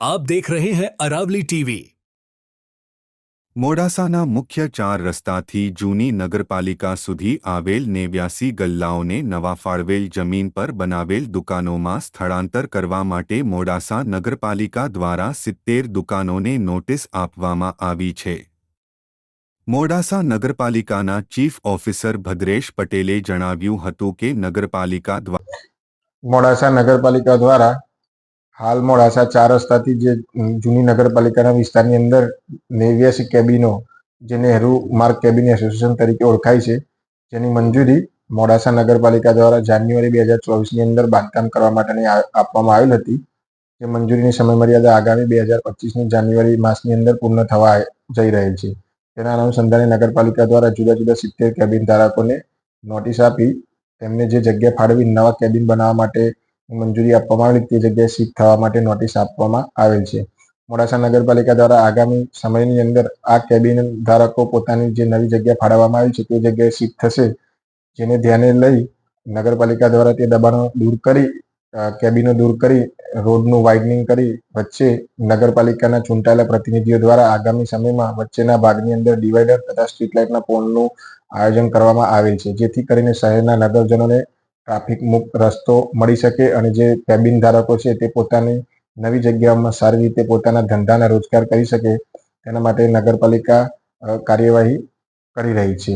आप देख रहे हैं अरावली टीवी મોડાસાના મુખ્ય ચાર રસ્તાથી જૂની નગરપાલિકા સુધી આવેલ નેવ્યાસી ગલ્લાઓને નવા ફાળવેલ જમીન પર બનાવેલ દુકાનોમાં સ્થળાંતર કરવા માટે મોડાસા નગરપાલિકા દ્વારા સિત્તેર દુકાનોને નોટિસ આપવામાં આવી છે મોડાસા નગરપાલિકાના ચીફ ઓફિસર ભદ્રેશ પટેલે જણાવ્યું હતું કે નગરપાલિકા દ્વારા મોડાસા નગરપાલિકા દ્વારા હાલ મોડાસા ચાર રસ્તાથી જે જૂની નગરપાલિકાના વિસ્તારની અંદર નેવ્યાસી કેબિનો જે નહેરુ માર્ગ કેબિન એસોસિએશન તરીકે ઓળખાય છે, જેની મંજૂરી મોડાસા નગરપાલિકા દ્વારા જાન્યુઆરી બે હજાર ચોવીસની અંદર બાંધકામ કરવા માટેની આપવામાં આવેલ હતી. જે મંજૂરીની સમયમર્યાદા આગામી બે હજાર પચીસની જાન્યુઆરી માસની અંદર પૂર્ણ થવા જઈ રહેલ છે. તેના અનુસંધાને નગરપાલિકા દ્વારા જુદા જુદા સિત્તેર કેબિન ધારકોને નોટિસ આપી તેમને જે જગ્યા ફાળવી નવા કેબિન બનાવવા માટે મંજૂરી આપવામાં આવેલી તે જગ્યાએ શિફ્ટ થવા માટે નોટિસ આપવામાં આવેલ છે. મોડાસા નગરપાલિકા દ્વારા આગામી સમયની અંદર આ કેબિન ધારકો પોતાની જે નવી જગ્યા ફાળવવામાં આવી છે તે જગ્યાએ શિફ્ટ થશે, જેને ધ્યાને લઈ નગરપાલિકા દ્વારા તે દબાણો દૂર કરી કેબિનો દૂર કરી, રોડનું વાઇડનિંગ કરી, વચ્ચે નગરપાલિકાના ચૂંટાયેલા પ્રતિનિધિઓ દ્વારા આગામી સમયમાં વચ્ચેના ભાગની અંદર ડિવાઈડર તથા સ્ટ્રીટ લાઇટના પોલનું આયોજન કરવામાં આવેલ છે. જેથી કરીને શહેરના નગરજનોને ટ્રાફિક મુક્ત રસ્તો મળી શકે અને જે કેબિન ધારકો છે તે પોતાની નવી જગ્યામાં સારી રીતે પોતાના ધંધાના રોજગાર કરી શકે, તેના માટે નગરપાલિકા કાર્યવાહી કરી રહી છે.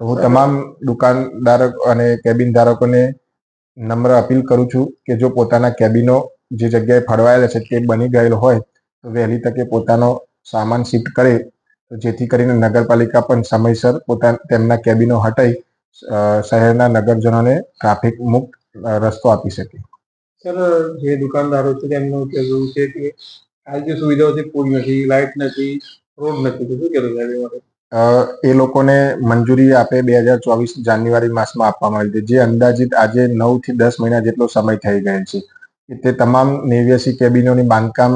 તો હું તમામ દુકાનદાર અને કેબિન ધારકોને નમ્ર અપીલ કરું છું કે જો પોતાના કેબિનો જે જગ્યાએ ફાળવાયેલા છે તે બની ગયેલ હોય, તો વહેલી તકે પોતાનો સામાન શિફ્ટ કરે, તો જેથી કરીને નગરપાલિકા પણ સમયસર પોતા, તેમના કેબિનો હટાઈ શહેરના નગરજનોને ટ્રાફિક મુક્ત રસ્તો આપી શકે. સર, જે દુકાનદારો છે તેમનું કહેવું છે કે આ જે સુવિધાઓ છે પૂરી નથી લાઇટ નથી, રોડ નથી, તો શું કહેવું એ લોકોને મંજૂરી આપે બે હજાર ચોવીસ જાન્યુઆરી માસમાં આપવામાં આવી હતી. જે અંદાજિત આજે નવથી દસ મહિના જેટલો સમય થઈ ગયેલ છે. તે તમામ નેવ્યાસી કેબિનોની બાંધકામ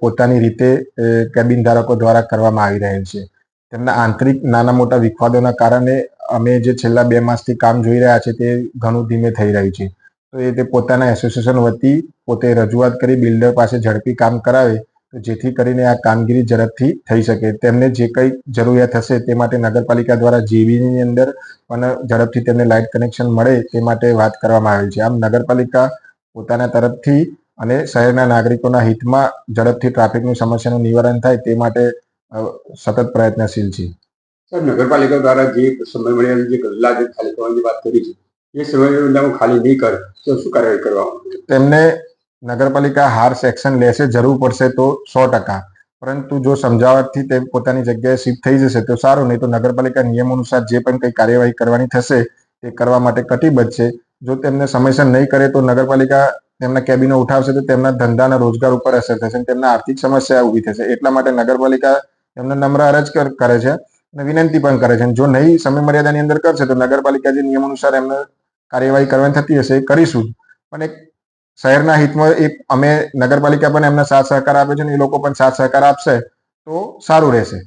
પોતાની રીતે કેબિન ધારકો દ્વારા કરવામાં આવી રહેલ છે. તેમના આંતરિક નાના મોટા વિખવાદોના કારણે અમે જે છેલ્લા બે માસથી કામ જોઈ રહ્યા છે તે ઘણું ધીમે થઈ રહ્યું છે. તો એ તે પોતાના એસોસિએશન વતી પોતે રજૂઆત કરી બિલ્ડર પાસે ઝડપી કામ કરાવે જેથી કરીને આ કામગીરી ઝડપથી થઈ શકે. તેમને જે કંઈ જરૂરિયાત હશે તે માટે નગરપાલિકા દ્વારા જીવીની અંદર પણ ઝડપથી તેમને લાઇટ કનેક્શન મળે તે માટે વાત કરવામાં આવી છે. આમ નગરપાલિકા પોતાના તરફથી અને શહેરના નાગરિકોના હિતમાં ઝડપથી ટ્રાફિકની સમસ્યાનું નિવારણ થાય તે માટે સતત પ્રયત્નશીલ છે. સર નગરપાલિકા દ્વારા જે સમય મળ્યા જે ગલ્લા જે ખાલી કરવાની વાત કરી છે એ સમય ખાલી નહીં કરે તો શું કાર્યવાહી કરવામાં તેમને નગરપાલિકા હાર્શ એક્શન લેશે, જરૂર પડશે તો સો ટકા. પરંતુ જો સમજાવટથી તે પોતાની જગ્યાએ શિફ્ટ થઈ જશે, તો સારું. નહીં તો નગરપાલિકા નિયમ અનુસાર જે પણ કંઈ કાર્યવાહી કરવાની થશે, તે કરવા માટે કટિબદ્ધ છે. જો તેમને સમયસર નહીં કરે, તો નગરપાલિકા તેમના કેબિનો ઉઠાવશે, તો તેમના ધંધાના રોજગાર ઉપર અસર થશે અને તેમના આર્થિક સમસ્યા ઊભી થશે. એટલા માટે નગરપાલિકા તેમને નમ્ર અરજ કર- છે અને વિનંતી પણ કરે છે. જો નહીં સમય મર્યાદાની અંદર કરશે, તો નગરપાલિકા જે નિયમ અનુસાર એમને કાર્યવાહી કરવાની થતી હશે, એ કરીશું. પણ એક શહેરના હિતમાં એક અમે નગરપાલિકા પણ એમને સાથ સહકાર આપે છે અને એ લોકો પણ સાથ સહકાર આપશે તો સારું રહેશે.